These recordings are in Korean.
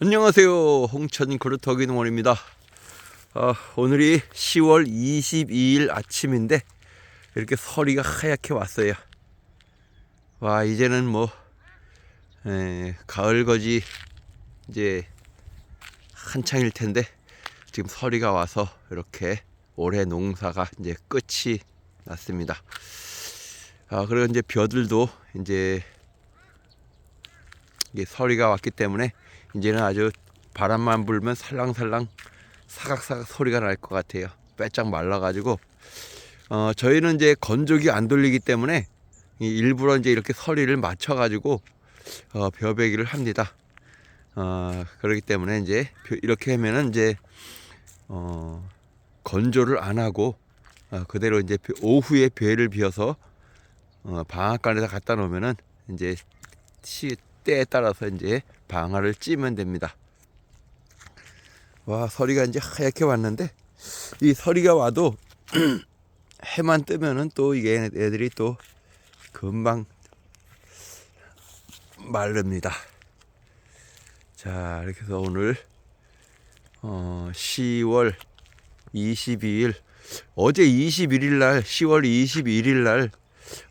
안녕하세요. 홍천 그루터기 농원입니다. 아, 오늘이 10월 22일 아침인데 이렇게 서리가 하얗게 왔어요. 와 이제는 뭐 에, 가을 거지 이제 한창일 텐데 지금 서리가 와서 이렇게 올해 농사가 이제 끝이 났습니다. 아 그리고 이제 벼들도 이제 이게 서리가 왔기 때문에 이제는 아주 바람만 불면 살랑살랑 사각사각 소리가 날 것 같아요. 빼짝 말라가지고 어, 저희는 이제 건조기 안 돌리기 때문에 이 일부러 이제 이렇게 서리를 맞춰가지고 어, 벼베기를 합니다. 어, 그렇기 때문에 이제 벼- 이렇게 하면은 이제 어, 건조를 안 하고 어, 그대로 이제 벼- 오후에 벼를 비워서 어, 방앗간에다 갖다 놓으면은 이제 시, 때에 따라서 이제 방아를 찌면 됩니다. 와 서리가 이제 하얗게 왔는데 이 서리가 와도 해만 뜨면은 또 이게 애들이 또 금방 마릅니다. 자 이렇게 해서 오늘 어 10월 22일 어제 21일 날 10월 21일 날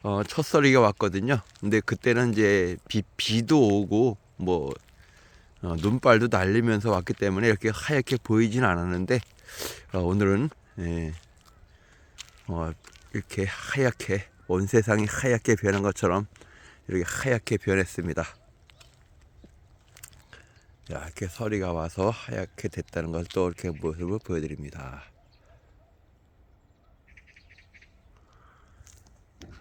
어, 첫 서리가 왔거든요. 근데 그때는 이제 비, 비도 오고 뭐 어, 눈발도 날리면서 왔기 때문에 이렇게 하얗게 보이진 않았는데 어, 오늘은 예, 어, 이렇게 하얗게 온 세상이 하얗게 변한 것처럼 이렇게 하얗게 변했습니다. 자, 이렇게 서리가 와서 하얗게 됐다는 걸 또 이렇게 모습을 보여드립니다.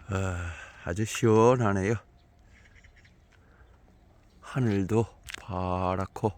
아, 아주 시원하네요. 하늘도 파랗고